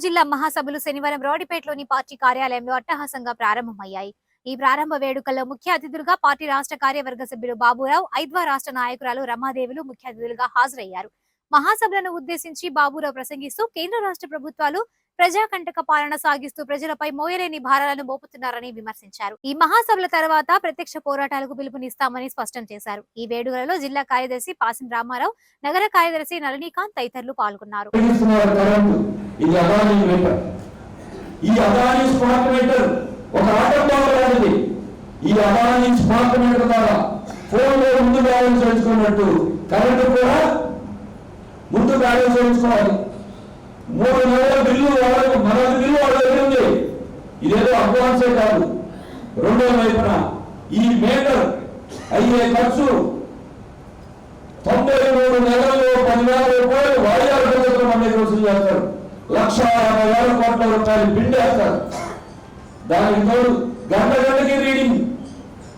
జిల్లా మహాసభలు శనివారం రోడ్డుపేటలోని పార్టీ కార్యాలయంలో అట్టహాసంగా ప్రారంభమయ్యాయి. ఈ ప్రారంభ వేడుకల్లో ముఖ్య అతిథులుగా పార్టీ రాష్ట్ర కార్యవర్గ సభ్యులు బాబురావు ఐద్వా రాష్ట్ర నాయకురాలు రమాదేవులు ముఖ్య అతిథులుగా హాజరయ్యారు. మహాసభలను ఉద్దేశించి బాబురావు ప్రసంగిస్తూ కేంద్ర రాష్ట్ర ప్రభుత్వాలు ప్రజాకంటక పాలన సాగిస్తూ ప్రజలపై మోయలేని భారాలను మోపుతున్నారని విమర్శించారు. ఈ మహాసభల తర్వాత ప్రత్యక్ష పోరాటాలకు పిలుపునిస్తామని స్పష్టం చేశారు. ఈ వేడుకలలో జిల్లా కార్యదర్శి పాసిన రామారావు నగర కార్యదర్శి నళినీకాంత్ తదితరులు పాల్గొన్నారు. ఈ స్మార్ట్ మీటర్ ఒక ఆటం లాంటిది ఈ స్మార్ట్ మీటర్ ద్వారా ఫోన్లో ముందు బ్యాలెన్స్ కరెంటు కూడా ముందు బ్యాలెన్స్ మూడు నెలల ఇదేదో అడ్వాన్సే కాదు. రెండో వైపున ఈ మేటర్ అయ్యే ఖర్చు తొంభై మూడు నెలల్లో పదివేల రూపాయలు వాయిదాల పద్ధతిలో మన దగ్గర వసూలు చేస్తారు. లక్ష యాభై వేల కోట్ల రూపాయలు పిండేస్తారు దానికి తోడు గంట గంటకి రీడింగ్.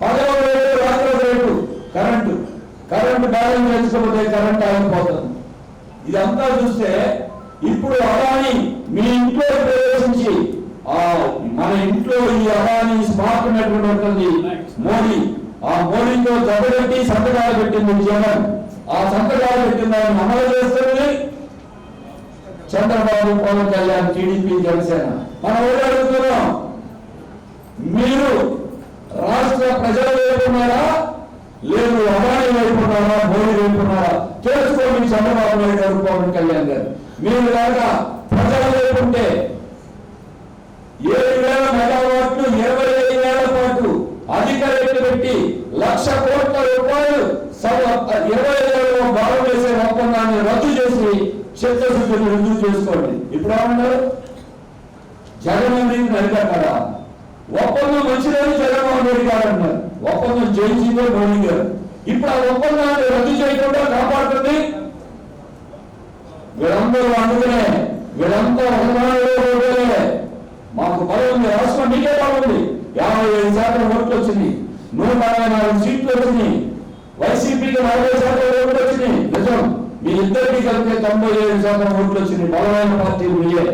పదవ రేటు రాత్రి రేటు. కరెంటు. కరెంటు బ్యాలెన్స్ చేసుకోకపోతే కరెంట్ ఆగిపోతుంది. ఇదంతా చూస్తే ఇప్పుడు అదాని మీ ఇంట్లో ప్రవేశించి మన ఇంట్లో ఈ అదాని స్మార్ట్ నెట్వర్క్ ఉంటుంది మోడీ ఆ మోడీతో జగబెట్టి సంతకాలు పెట్టింది జగన్. ఆ సంతకాలు పెట్టిన దాన్ని అమలు చేస్తుంది చంద్రబాబు పవన్ కళ్యాణ్ టీడీపీ జనసేన. మనం ఎవరు అడుగుతున్నాం. మీరు రాష్ట్ర ప్రజల వైపు ఉన్నారా? లేదు అదాని వైపు ఉన్నారా? మోడీ వైపు ఉన్నారా? తెలుసుకోండి చంద్రబాబు నాయుడు గారు పవన్ కళ్యాణ్ గారు. మీరు కనుక ప్రజల వైపు ఉంటే ఏడు వేల మెగావాట్లు ఇరవై ఐదు వేల పాటు అధిక రేట్లు పెట్టి లక్ష కోట్ల రూపాయలు ఇరవై ఐదు భాగం చేసే ఒప్పందాన్ని రద్దు చేసి చిత్తశుద్ధిని రుజువు చేసుకోండి. ఇప్పుడు ఏమన్నారు జగన్మోహన్ రెడ్డి నడిపెట్టారా ఒప్పందం మంచిదని జగన్మోహన్ రెడ్డి గారు అన్నారు. ఒప్పందం చేయించిందే మోడీ గారు. ఇప్పుడు ఆ ఒప్పందాన్ని రద్దు చేయకుండా కాపాడుతుంది? వీళ్ళందరూ అందుకనే వీళ్ళంతా మాకు బలం రాష్ట్రం మీకే బాగుంది. యాభై ఐదు శాతం ఓట్లు వచ్చింది. నూట అరవై నాలుగు సీట్లు వచ్చినాయి వైసీపీకి నలభై శాతం ఓట్లు వచ్చినాయి నిజం మీ ఇద్దరికి కలిపి తొంభై ఏడు శాతం ఓట్లు వచ్చినాయి బలమైన పార్టీ మీయే